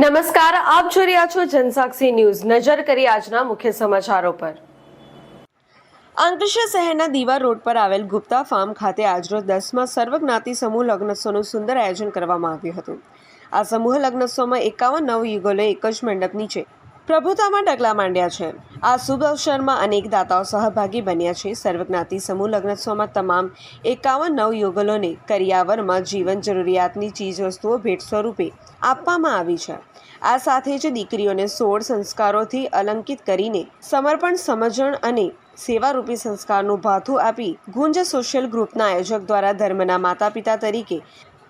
નમસ્કાર, આપ જોઈ રહ્યા છો જનસાક્ષી ન્યૂઝ. નજર કરી આજના મુખ્ય સમાચારો પર. અંકલેશ્વર શહેરના દીવા રોડ પર આવેલ ગુપ્તા ફાર્મ ખાતે આજરોજ દસમા સર્વજ્ઞાતિ સમૂહ લગ્નોત્સવનું સુંદર આયોજન કરવામાં આવ્યું હતું. આ સમૂહ લગ્નોત્સવમાં એકાવન નવ યુગલોએ એક જ મંડપ નીચે પ્રભુતામાં ડગલા માંડ્યા છે. આ શુભ અવસરમાં અનેક દાતાઓ સહભાગી બન્યા છે. સર્વજ્ઞાતિ સમૂહ લગ્નોત્સવમાં તમામ એકાવન નવ યુગલોને કરિયાવરમાં જીવન જરૂરિયાતની ચીજવસ્તુઓ ભેટ સ્વરૂપે આપવામાં આવી છે. આ સાથે જ દીકરીઓને સોળ સંસ્કારોથી અલંકિત કરીને સમર્પણ, સમજણ અને સેવારૂપી સંસ્કારનું ભાથું આપી ગુંજ સોશિયલ ગ્રુપના આયોજક દ્વારા ધર્મના માતા પિતા તરીકે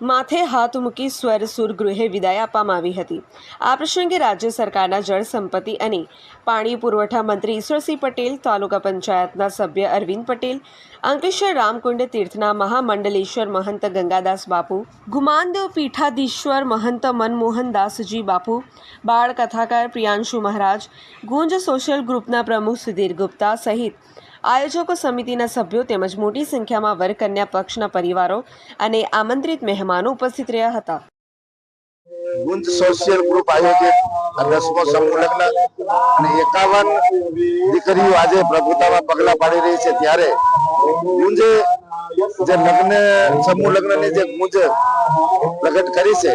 માથે હાથ મૂકી સ્વર સુર ગૃહે વિદાય આપવામાં આવી હતી. આ પ્રસંગે રાજ્ય સરકારના જળ સંપત્તિ અને પાણી પુરવઠા મંત્રી ઈશ્વરસિંહ પટેલ, તાલુકા પંચાયતના સભ્ય અરવિંદ પટેલ, અંકલેશ્વર રામકુંડ તીર્થના મહામંડલેશ્વર મહંત ગંગાદાસ બાપુ ગુમાનદેવ પીઠાધીશ્વર મહંત મનમોહનદાસજી બાપુ, બાળ કથાકાર પ્રિયાંશુ મહારાજ, ગુંજ સોશિયલ ગ્રુપના પ્રમુખ સુધીર ગુપ્તા સહિત આયોજકો સમિતિના સભ્યો તેમજ મોટી સંખ્યામાં વરકન્યા પક્ષના પરિવારો અને આમંત્રિત મહેમાનો ઉપસ્થિત રહ્યા હતા. ગુંજ સોશિયલ ગ્રુપ આયોજિત રસમો સંલગ્ન અને એકાવન દીકરીઓ આજે પ્રભુતામાં પગલા પાડી રહી છે. ત્યારે ગુંજે જે લગ્ન, સમૂહ લગ્નની જે ગુંજ પ્રગટ કરી છે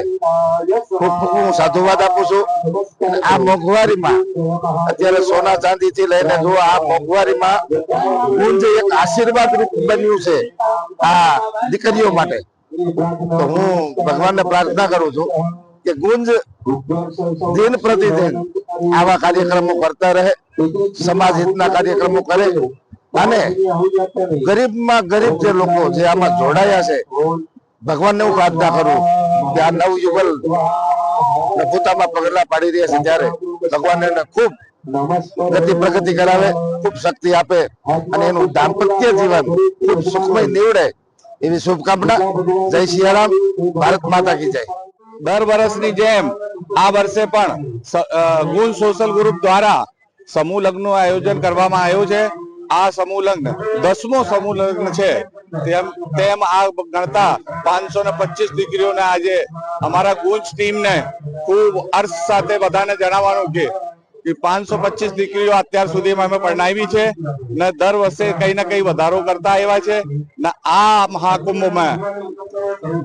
હું સાધુવાદ આપું છું. આ મોંઘવારીમાં, અત્યારે સોના ચાંદી થી લઈને જો આ મોંઘવારીમાં ગુંજ એક આશીર્વાદ રૂપ બન્યું છે આ દીકરીઓ માટે, તો હું ભગવાનને પ્રાર્થના કરું છું કે ગુંજ દિન પ્રતિદિન આવા કાર્યક્રમો કરતા રહે સમાજ હિતના કાર્યક્રમો કરે અને ગરીબમાં ગરીબ જે લોકો જે આમાં જોડાયા છે ભગવાનને હું પ્રાર્થના કરું કે આ નવ યુગલ પોતામાં પગલા પાડી રહ્યા છે ત્યારે ભગવાન એને ખૂબ ગતિ પ્રગતિ કરાવે ખૂબ શક્તિ આપે અને એનું દાંપત્ય જીવન ખૂબ સુખમય નીવડે એવી શુભકામના. જય સિયારામ ભારત માતા કી જય. દર વર્ષની જેમ આ વર્ષે પણ ગુણ સોશિયલ ગ્રુપ દ્વારા સમૂહ લગ્નનું આયોજન કરવામાં આવ્યું છે. આ સમૂહ લગ્ન, દસમો સમૂહ લગ્ન છે. તેમ તેમ આ ગણતા પાંચસો ને પચીસ દીકરીઓને આજે અમારા ગુંજ ટીમને ખૂબ હર્ષ સાથે બધાને જણાવવાનું કે પાંચસો પચીસ દીકરીઓ અત્યાર સુધીમાં અમે પરણાવી છે ને દર વર્ષે કઈ ને કઈ વધારો કરતા આવ્યા છે. ને આ મહાકુંભમાં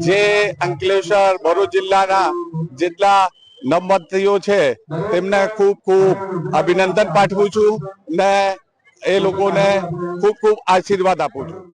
જે અંકલેશ્વર, ભરૂચ જિલ્લાના જેટલા નવમતીઓ છે, તેમને ખૂબ ખૂબ અભિનંદન પાઠવું છું ને એ લોકોને ખૂબ ખૂબ આશીર્વાદ આપું છું.